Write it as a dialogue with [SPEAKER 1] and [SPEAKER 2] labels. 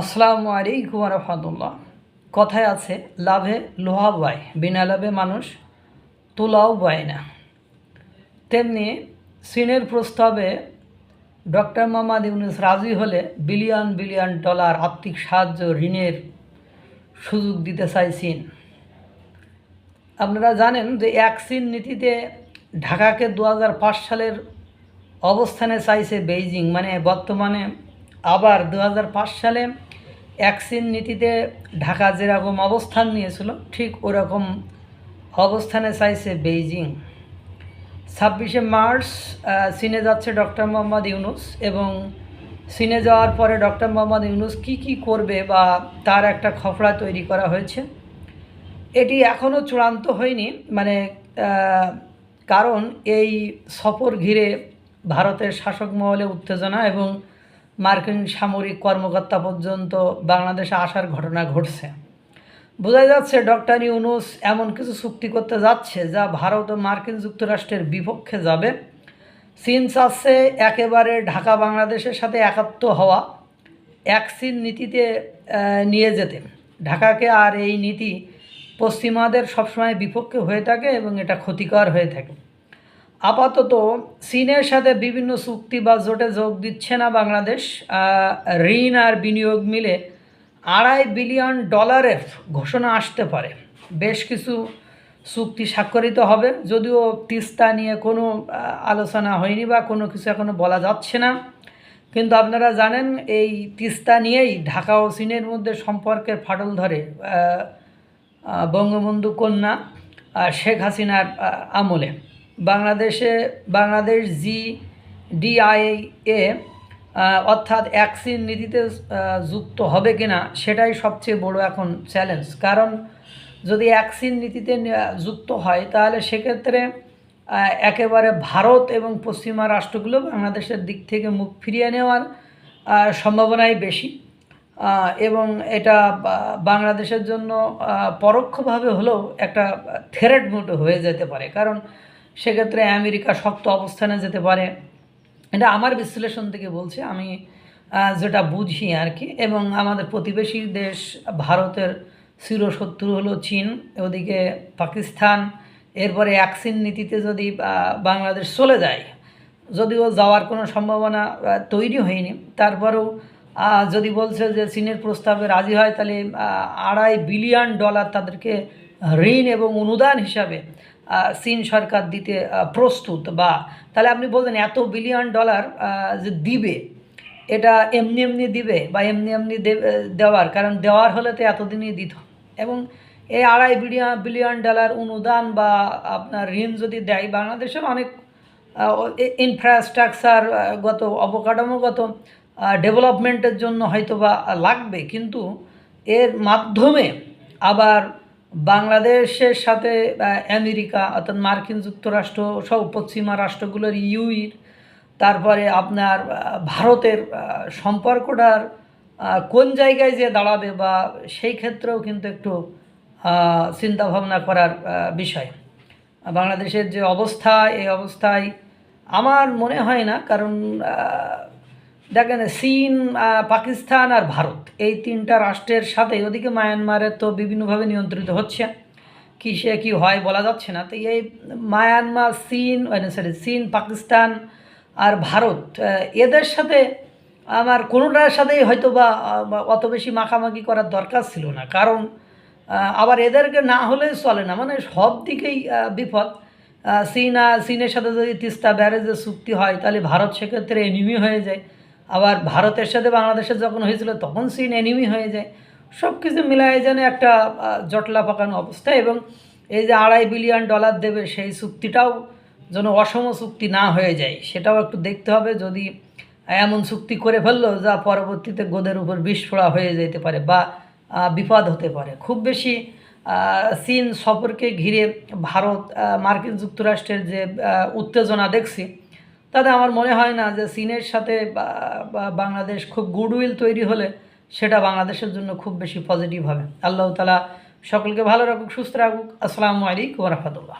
[SPEAKER 1] আসসালামু আলাইকুম রহমতুল্লাহ। কথায় আছে, লাভে লোহা বয়, বিনা লাভে মানুষ তুলাও বয় না। তেমনি চীনের প্রস্তাবে ডক্টর মোহাম্মদ ইউনুস রাজি হলে বিলিয়ন বিলিয়ন ডলার আর্থিক সাহায্য ঋণের সুযোগ দিতে চায় চীন। আপনারা জানেন যে এক চীন নীতিতে ঢাকাকে দু হাজার পাঁচ সালের অবস্থানে চাইছে বেইজিং মানে বর্তমানে আবার দু হাজার পাঁচ সালে চীন নীতিতে ঢাকা যেরকম অবস্থান নিয়েছিল, ঠিক ওরকম অবস্থানে চাইছে বেইজিং। ছাব্বিশে মার্চ চীনে যাচ্ছে ডক্টর মোহাম্মদ ইউনুস এবং চীনে যাওয়ার পরে ডক্টর মোহাম্মদ ইউনুস কি কি করবে বা তার একটা খফড়া তৈরি করা হয়েছে, এটি এখনও চূড়ান্ত হয়নি। মানে কারণ এই সফর ঘিরে ভারতের শাসক মহলে উত্তেজনা এবং মার্কিন সামরিক কর্মকর্তা পর্যন্ত বাংলাদেশে আসার ঘটনা ঘটছে। বোঝা যাচ্ছে, ডক্টর ইউনুস এমন কিছু চুক্তি করতে যাচ্ছে যা ভারত ও মার্কিন যুক্তরাষ্ট্রের বিপক্ষে যাবে। চীন চাচ্ছে একেবারে ঢাকা বাংলাদেশের সাথে একাত্ম হওয়া। এক চীন নীতিতে নিয়ে যেতে। ঢাকাকে আর এই নীতি পশ্চিমাদের সবসময় বিপক্ষে হয়ে থাকে এবং এটা ক্ষতিকর হয়ে থাকে। আপাতত চীনের সাথে বিভিন্ন চুক্তি বা জোটে যোগ দিচ্ছে না বাংলাদেশ ঋণ আর বিনিয়োগ মিলে আড়াই বিলিয়ন ডলারের ঘোষণা আসতে পারে। বেশ কিছু চুক্তি স্বাক্ষরিত হবে, যদিও তিস্তা নিয়ে কোনো আলোচনা হয়নি বা কোনো কিছু এখনও বলা যাচ্ছে না। কিন্তু আপনারা জানেন, এই তিস্তা নিয়েই ঢাকা ও চীনের মধ্যে সম্পর্কের ফাটল ধরে বঙ্গবন্ধু কন্যা শেখ হাসিনার আমলে। বাংলাদেশে, বাংলাদেশ জি, ডিআইএ অর্থাৎ অ্যাক্সিন নীতিতে যুক্ত হবে কিনা সেটাই সবচেয়ে বড় এখন চ্যালেঞ্জ কারণ যদি অ্যাক্সিন নীতিতে যুক্ত হয়, তাহলে সেক্ষেত্রে একেবারে ভারত এবং পশ্চিমা রাষ্ট্রগুলো বাংলাদেশের দিক থেকে মুখ ফিরিয়ে নেওয়ার সম্ভাবনাই বেশি। এবং এটা বাংলাদেশের জন্য পরোক্ষভাবে হলেও একটা থ্রেট মোটো হয়ে যেতে পারে। কারণ সেক্ষেত্রে আমেরিকা শক্ত অবস্থানে যেতে পারে। এটা আমার বিশ্লেষণ থেকে বলছি, আমি যেটা বুঝি আর কি। এবং আমাদের প্রতিবেশী দেশ ভারতের চিরশত্রু হলো চীন, ওদিকে পাকিস্তান, এরপরে অ্যাক্সিন নীতিতে যদি বাংলাদেশ চলে যায়, যদিও যাওয়ার কোনো সম্ভাবনা তৈরি হয়নি। তারপরেও যদি বলছে যে চীনের প্রস্তাবে রাজি হয়, তাহলে আড়াই বিলিয়ন ডলার তাদেরকে ঋণ এবং অনুদান হিসাবে চীন সরকার দিতে প্রস্তুত বা, তাহলে আপনি বলতেন এত বিলিয়ন ডলার যে দিবে, এটা এমনি এমনি দিবে বা এমনি এমনি দেওয়ার, কারণ দেওয়ার হলে তো এতদিনই দিত। এবং এই আড়াই বিলিয়ন বিলিয়ন ডলার অনুদান বা আপনার ঋণ যদি দেয়, বাংলাদেশের অনেক ইনফ্রাস্ট্রাকচার গত, অবকাঠামোগত ডেভেলপমেন্টের জন্য হয়তো বা লাগবে, কিন্তু এর মাধ্যমে আবার বাংলাদেশের সাথে আমেরিকা, অর্থাৎ মার্কিন যুক্তরাষ্ট্র সব পশ্চিমা রাষ্ট্রগুলোর ইউইর, তারপরে আপনার ভারতের সম্পর্কটার কোন জায়গায় যে দাঁড়াবে বা সেই ক্ষেত্রেও কিন্তু একটু চিন্তাভাবনা করার বিষয়। বাংলাদেশের যে অবস্থা, এই অবস্থায় আমার মনে হয় না, কারণ দেখেন, চীন পাকিস্তান আর ভারত, এই তিনটা রাষ্ট্রের সাথে ওদিকে মায়ানমারের তো বিভিন্নভাবে নিয়ন্ত্রিত হচ্ছে। কি সে কী হয় বলা যাচ্ছে না। তো এই মায়ানমার, চীন সরি চীন, পাকিস্তান আর ভারত এদের সাথে আমার কোনোটার সাথেই হয়তো বা, অত বেশি মাখামাখি করার দরকার ছিল না। কারণ আবার এদেরকে না হলে চলে না। মানে সব দিকেই বিপদ। চীন চীনের সাথে যদি তিস্তা ব্যারেজের চুক্তি হয়, তাহলে ভারত সেক্ষেত্রে এনিমি হয়ে যায়। আবার ভারতের সাথে বাংলাদেশের যখন হয়েছিল, তখন চীন এনিমি হয়ে যায়। সব কিছু মিলায় যেন একটা জটলা পাকানো অবস্থা এবং এই যে আড়াই বিলিয়ন ডলার দেবে, সেই চুক্তিটাও যেন অসম চুক্তি না হয়ে যায়। সেটাও একটু দেখতে হবে। যদি এমন চুক্তি করে ফেলল, যা পরবর্তীতে গোদের উপর বিস্ফোরা হয়ে যেতে পারে বা বিপদ হতে পারে। খুব বেশি চীন সফরকে ঘিরে ভারত মার্কিন যুক্তরাষ্ট্রের যে উত্তেজনা দেখছি তাতে আমার মনে হয় না যে চীনের সাথে বাংলাদেশ খুব গুডউইল তৈরি হলে সেটা বাংলাদেশের জন্য খুব বেশি পজিটিভ হবে। আল্লাহ তালা সকলকে ভালো রাখুক, সুস্থ রাখুক। আসসালামু আলাইকুম রহমতুল্লাহ।